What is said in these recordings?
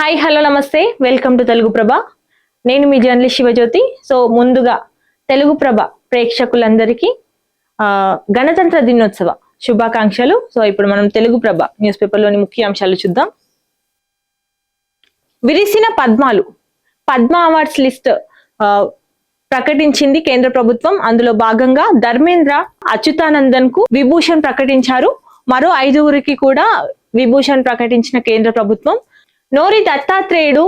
Hi hello నమస్తే. Welcome to Telugu Prabha నేను మీ జర్నలిస్ట్ శివజ్యోతి సో ముందుగా తెలుగు ప్రభ ప్రేక్షకులందరికీ గణతంత్ర దినోత్సవ శుభాకాంక్షలు. సో ఇప్పుడు మనం తెలుగు ప్రభ న్యూస్ పేపర్లోని ముఖ్య అంశాలు చూద్దాం. విరిసిన పద్మాలు. పద్మ అవార్డ్స్ లిస్ట్ ప్రకటించింది కేంద్ర ప్రభుత్వం. అందులో భాగంగా ధర్మేంద్ర అచ్యుతానందన్కు విభూషణ్ ప్రకటించారు. మరో ఐదుగురికి కూడా విభూషణ్ ప్రకటించిన కేంద్ర ప్రభుత్వం. నోరి దత్తాత్రేయుడు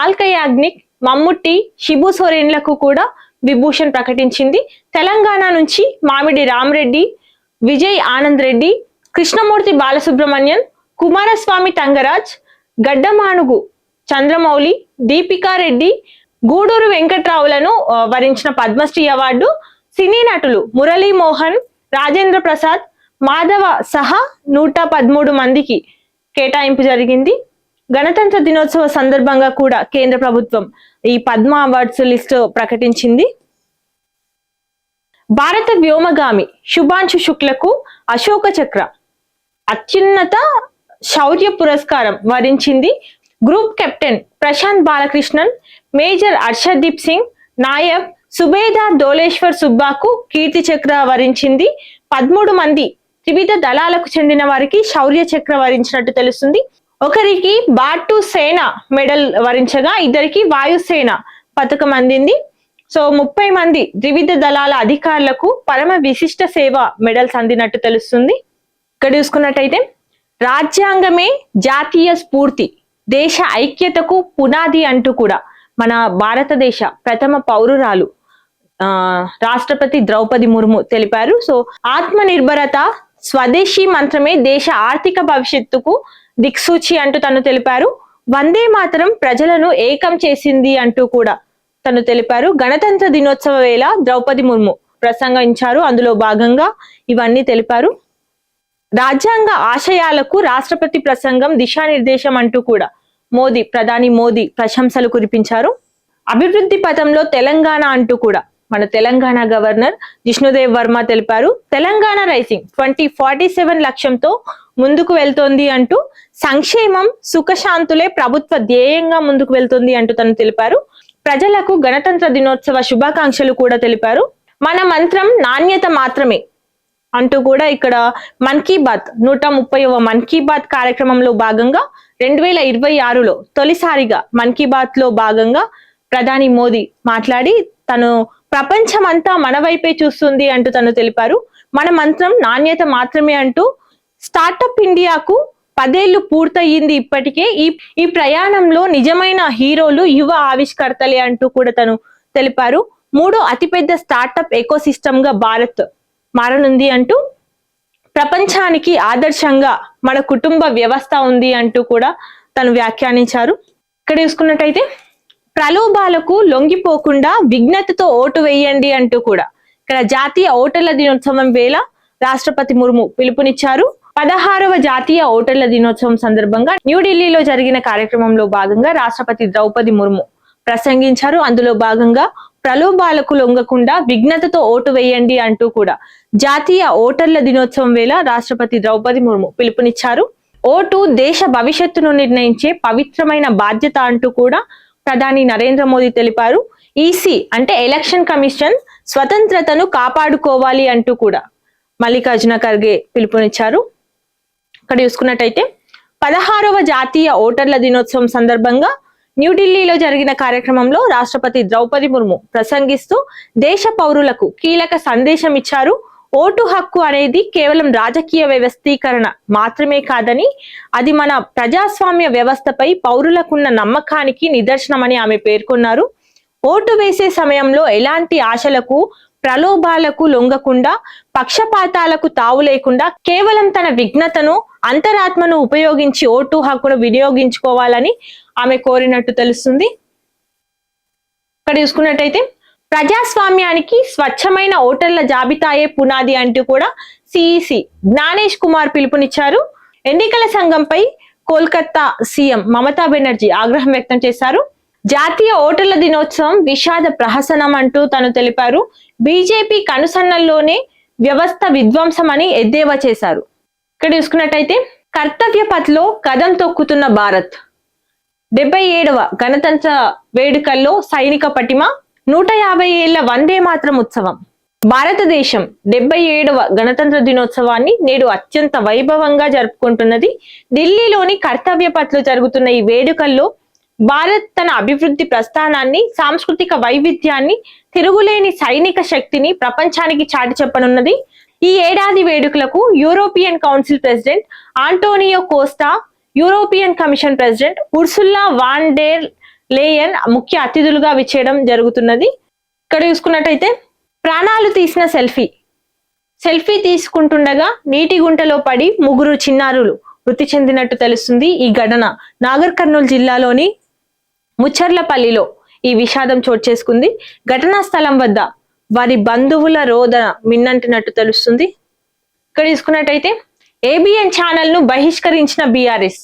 ఆల్కయాగ్నిక్ మమ్ముట్టి షిబు సోరెన్లకు కూడా విభూషణ్ ప్రకటించింది. తెలంగాణ నుంచి మామిడి రామరెడ్డి విజయ్ ఆనంద్ రెడ్డి కృష్ణమూర్తి బాలసుబ్రహ్మణ్యన్ కుమారస్వామి తంగరాజ్ గడ్డమానుగు చంద్రమౌళి దీపికా రెడ్డి గూడూరు వెంకట్రావులను వరించిన పద్మశ్రీ అవార్డు సినీ నటులు మురళీ మోహన్ రాజేంద్ర ప్రసాద్ మాధవ సహా నూట పదమూడు మందికి కేటాయింపు జరిగింది. గణతంత్ర దినోత్సవ సందర్భంగా కూడా కేంద్ర ప్రభుత్వం ఈ పద్మ అవార్డ్స్ లిస్టు ప్రకటించింది. భారత వ్యోమగామి శుభాంశు శుక్లకు అశోక చక్ర అత్యున్నత శౌర్య పురస్కారం వరించింది. Group captain Prashant Balakrishnan major Harshdeep Singh Naib Subedar Doleshwar సుబ్బాకు Kirti Chakra వరించింది. పదమూడు మంది త్రివిధ దళాలకు చెందిన వారికి శౌర్య చక్ర వరించినట్టు తెలుస్తుంది. ఒకరికి బాటు సేన మెడల్ వరించగా ఇద్దరికి వాయుసేన పథకం అందింది. సో ముప్పై మంది త్రివిధ దళాల అధికారులకు పరమ విశిష్ట సేవ మెడల్స్ అందినట్టు తెలుస్తుంది. ఇక్కడ చూసుకున్నట్టయితే రాజ్యాంగమే జాతీయ స్ఫూర్తి దేశ ఐక్యతకు పునాది అంటూ కూడా మన భారతదేశ ప్రథమ పౌరురాలు ఆ రాష్ట్రపతి ద్రౌపది ముర్ము తెలిపారు. సో ఆత్మ నిర్భరత స్వదేశీ మంత్రమే దేశ ఆర్థిక భవిష్యత్తుకు దిక్సూచి అంటూ తను తెలిపారు. వందే మాతరం ప్రజలను ఏకం చేసింది అంటూ కూడా తను తెలిపారు. గణతంత్ర దినోత్సవ వేళ ద్రౌపది ముర్ము ప్రసంగించారు. అందులో భాగంగా ఇవన్నీ తెలిపారు. రాజ్యాంగ ఆశయాలకు రాష్ట్రపతి ప్రసంగం దిశానిర్దేశం అంటూ కూడా మోదీ ప్రధాని మోదీ ప్రశంసలు కురిపించారు. అభివృద్ధి పథంలో తెలంగాణ అంటూ కూడా మన తెలంగాణ గవర్నర్ జిష్ణుదేవ్ వర్మ తెలిపారు. Telangana rising twenty forty seven లక్ష్యంతో ముందుకు వెళ్తోంది అంటూ సంక్షేమం సుఖశాంతులే ప్రభుత్వ ధ్యేయంగా ముందుకు వెళ్తుంది అంటూ తను తెలిపారు. ప్రజలకు గణతంత్ర దినోత్సవ శుభాకాంక్షలు కూడా తెలిపారు. మన మంత్రం నాణ్యత మాత్రమే అంటూ కూడా ఇక్కడ మన్ కీ బాత్ నూట ముప్పైవ మన్ కీ బాత్ కార్యక్రమంలో భాగంగా రెండు వేల ఇరవై ఆరులో తొలిసారిగా మన్ కీ బాత్లో భాగంగా ప్రధాని మోదీ మాట్లాడి తను ప్రపంచమంతా మన వైపే చూస్తుంది అంటూ తను తెలిపారు. మన మంత్రం నాణ్యత మాత్రమే అంటూ స్టార్టప్ ఇండియాకు పదేళ్ళు పూర్తయింది ఇప్పటికే. ఈ ఈ ప్రయాణంలో నిజమైన హీరోలు యువ ఆవిష్కర్తలే అంటూ కూడా తను తెలిపారు. మూడో అతిపెద్ద స్టార్టప్ ఎకోసిస్టమ్గా భారత్ మారనుంది అంటూ ప్రపంచానికి ఆదర్శంగా మన కుటుంబ వ్యవస్థ ఉంది అంటూ కూడా తను వ్యాఖ్యానించారు. ఇక్కడ చూసుకున్నట్టయితే ప్రలోభాలకు లొంగిపోకుండా విఘ్నతతో ఓటు వేయండి అంటూ కూడా ఇక్కడ జాతీయ ఓటర్ల దినోత్సవం వేళ రాష్ట్రపతి ముర్ము పిలుపునిచ్చారు. పదహారవ జాతీయ ఓటర్ల దినోత్సవం సందర్భంగా న్యూఢిల్లీలో జరిగిన కార్యక్రమంలో భాగంగా రాష్ట్రపతి ద్రౌపది ముర్ము ప్రసంగించారు. అందులో భాగంగా ప్రలోభాలకు లొంగకుండా విఘ్నతతో ఓటు వేయండి అంటూ కూడా జాతీయ ఓటర్ల దినోత్సవం వేళ రాష్ట్రపతి ద్రౌపది ముర్ము పిలుపునిచ్చారు. ఓటు దేశ భవిష్యత్తును నిర్ణయించే పవిత్రమైన బాధ్యత అంటూ కూడా ప్రధాని నరేంద్ర మోదీ తెలిపారు. ఈసీ అంటే ఎలక్షన్ కమిషన్ స్వతంత్రతను కాపాడుకోవాలి అంటూ కూడా మల్లికార్జున ఖర్గే పిలుపునిచ్చారు. ఇక్కడ చూసుకున్నట్టయితే పదహారవ జాతీయ ఓటర్ల దినోత్సవం సందర్భంగా న్యూఢిల్లీలో జరిగిన కార్యక్రమంలో రాష్ట్రపతి ద్రౌపది ముర్ము ప్రసంగిస్తూ దేశ పౌరులకు కీలక సందేశం ఇచ్చారు. ఓటు హక్కు అనేది కేవలం రాజకీయ వ్యవస్థీకరణ మాత్రమే కాదని అది మన ప్రజాస్వామ్య వ్యవస్థపై పౌరులకున్న నమ్మకానికి నిదర్శనమని ఆమె పేర్కొన్నారు. ఓటు వేసే సమయంలో ఎలాంటి ఆశలకు ప్రలోభాలకు లొంగకుండా పక్షపాతాలకు తావు లేకుండా కేవలం తన విఘ్నతను అంతరాత్మను ఉపయోగించి ఓటు హక్కును వినియోగించుకోవాలని ఆమె కోరినట్టు తెలుస్తుంది. ఇక్కడ చూసుకున్నట్టయితే ప్రజాస్వామ్యానికి స్వచ్ఛమైన ఓటర్ల జాబితాయే పునాది అంటూ కూడా సిఈసి జ్ఞానేష్ కుమార్ పిలుపునిచ్చారు. ఎన్నికల సంఘంపై కోల్కతా సీఎం మమతా బెనర్జీ ఆగ్రహం వ్యక్తం చేశారు. జాతీయ ఓటర్ల దినోత్సవం విషాద ప్రహసనం అంటూ తను తెలిపారు. బీజేపీ కనుసన్నల్లోనే వ్యవస్థ విధ్వంసం అని ఎద్దేవా చేశారు. ఇక్కడ చూసుకున్నట్టయితే కర్తవ్య పథ్లో కదం తొక్కుతున్న భారత్. డెబ్బై ఏడవ గణతంత్ర వేడుకల్లో సైనిక పటిమ నూట యాభై ఏళ్ళ వందే మాత్రం ఉత్సవం. భారతదేశం డెబ్బై ఏడవ గణతంత్ర దినోత్సవాన్ని నేడు అత్యంత వైభవంగా జరుపుకుంటున్నది. ఢిల్లీలోని కర్తవ్య పథ్లో జరుగుతున్న ఈ వేడుకల్లో భారత్ తన అభివృద్ధి ప్రస్థానాన్ని సాంస్కృతిక వైవిధ్యాన్ని తిరుగులేని సైనిక శక్తిని ప్రపంచానికి చాటి చెప్పనున్నది. ఈ ఏడాది వేడుకలకు European council president Antonio Costa European commission president Ursula von der Leyen ముఖ్య అతిథులుగా విచ్చేయడం జరుగుతున్నది. ఇక్కడ చూసుకున్నట్టయితే ప్రాణాలు తీసిన సెల్ఫీ. సెల్ఫీ తీసుకుంటుండగా నీటి గుంటలో పడి ముగ్గురు చిన్నారులు మృతి చెందినట్టు తెలుస్తుంది ఈ ఘటన. నాగర్ కర్నూలు జిల్లాలోని ముచ్చర్లపల్లిలో ఈ విషాదం చోటు చేసుకుంది. ఘటనా స్థలం వద్ద వారి బంధువుల రోదన మిన్నంటినట్టు తెలుస్తుంది. ఇక్కడ తీసుకున్నట్టయితే ఏబిఎన్ ఛానల్ను బహిష్కరించిన బీఆర్ఎస్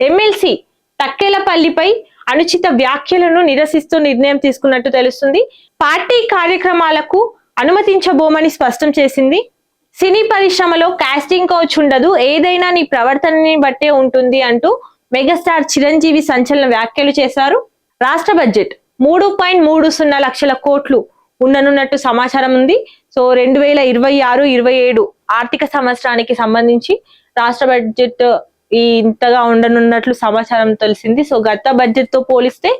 ఎమ్మెల్సీ తక్కెలపల్లిపై అనుచిత వ్యాఖ్యలను నిరసిస్తూ నిర్ణయం తీసుకున్నట్టు తెలుస్తుంది. పార్టీ కార్యక్రమాలకు అనుమతించబోమని స్పష్టం చేసింది. సినీ పరిశ్రమలో కాస్టింగ్ కోచ్ ఉండదు. ఏదైనా నీ ప్రవర్తనని బట్టే ఉంటుంది అంటూ మెగాస్టార్ చిరంజీవి సంచలన వ్యాఖ్యలు చేశారు. రాష్ట్ర బడ్జెట్ మూడు పాయింట్ మూడు సున్నా లక్షల కోట్లు ఉండనున్నట్టు సమాచారం ఉంది. సో రెండు వేల ఇరవై ఆరు ఇరవై ఏడు ఆర్థిక సంవత్సరానికి సంబంధించి రాష్ట్ర బడ్జెట్ ఈ ఇంతగా ఉండనున్నట్లు సమాచారం తెలిసింది. సో గత బడ్జెట్తో పోలిస్తే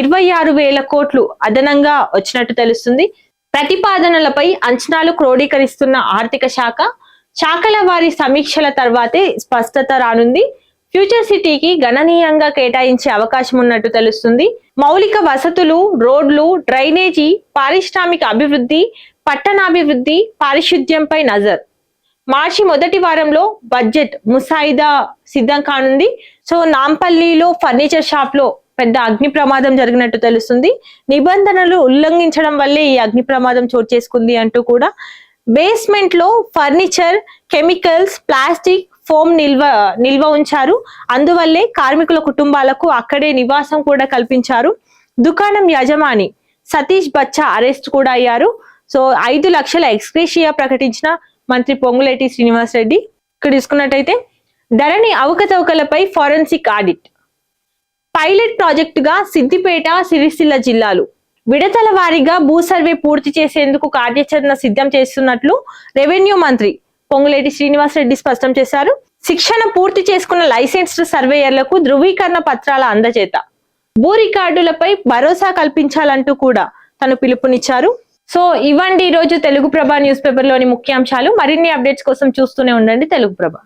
ఇరవై ఆరు వేల కోట్లు అదనంగా వచ్చినట్టు తెలుస్తుంది. ప్రతిపాదనలపై అంచనాలు క్రోడీకరిస్తున్న ఆర్థిక శాఖ శాఖల వారి సమీక్షల తర్వాతే స్పష్టత రానుంది. ఫ్యూచర్ సిటీకి గణనీయంగా కేటాయించే అవకాశం ఉన్నట్టు తెలుస్తుంది. మౌలిక వసతులు రోడ్లు డ్రైనేజీ పారిశ్రామిక అభివృద్ధి పట్టణాభివృద్ధి పారిశుద్ధ్యంపై నజర్. మార్చి మొదటి వారంలో బడ్జెట్ ముసాయిదా సిద్ధం కానుంది. సో నాంపల్లిలో ఫర్నిచర్ షాప్లో పెద్ద అగ్ని ప్రమాదం జరిగినట్టు తెలుస్తుంది. నిబంధనలు ఉల్లంఘించడం వల్లే ఈ అగ్ని ప్రమాదం చోటు చేసుకుంది అంటూ కూడా. బేస్మెంట్లో ఫర్నిచర్ కెమికల్స్ ప్లాస్టిక్ ఫోమ్ నిల్వ నిల్వ ఉంచారు. అందువల్లే కార్మికుల కుటుంబాలకు అక్కడే నివాసం కూడా కల్పించారు. దుకాణం యజమాని సతీష్ బచ్చా అరెస్ట్ కూడా అయ్యారు. సో ఐదు లక్షల ఎక్స్క్రేషియా ప్రకటించిన మంత్రి పొంగులేటి శ్రీనివాస్ రెడ్డి. ఇక్కడ తీసుకున్నట్టయితే ధరణి అవకతవకలపై ఫారెన్సిక్ ఆడిట్. పైలట్ ప్రాజెక్టుగా సిద్దిపేట సిరిసిల్ల జిల్లాలు. విడతల వారీగా భూ సర్వే పూర్తి చేసేందుకు కార్యాచరణ సిద్ధం చేస్తున్నట్లు రెవెన్యూ మంత్రి పొంగులేటి శ్రీనివాస్ రెడ్డి స్పష్టం చేశారు. శిక్షణ పూర్తి చేసుకున్న లైసెన్స్డ్ సర్వేయర్లకు ధృవీకరణ పత్రాల అందజేత భూ రికార్డులపై భరోసా కల్పించాలంటూ కూడా తను పిలుపునిచ్చారు. సో ఇవ్వండి ఈ రోజు తెలుగు ప్రభ న్యూస్ పేపర్లోని ముఖ్యాంశాలు. మరిన్ని అప్డేట్స్ కోసం చూస్తూనే ఉండండి తెలుగు ప్రభ.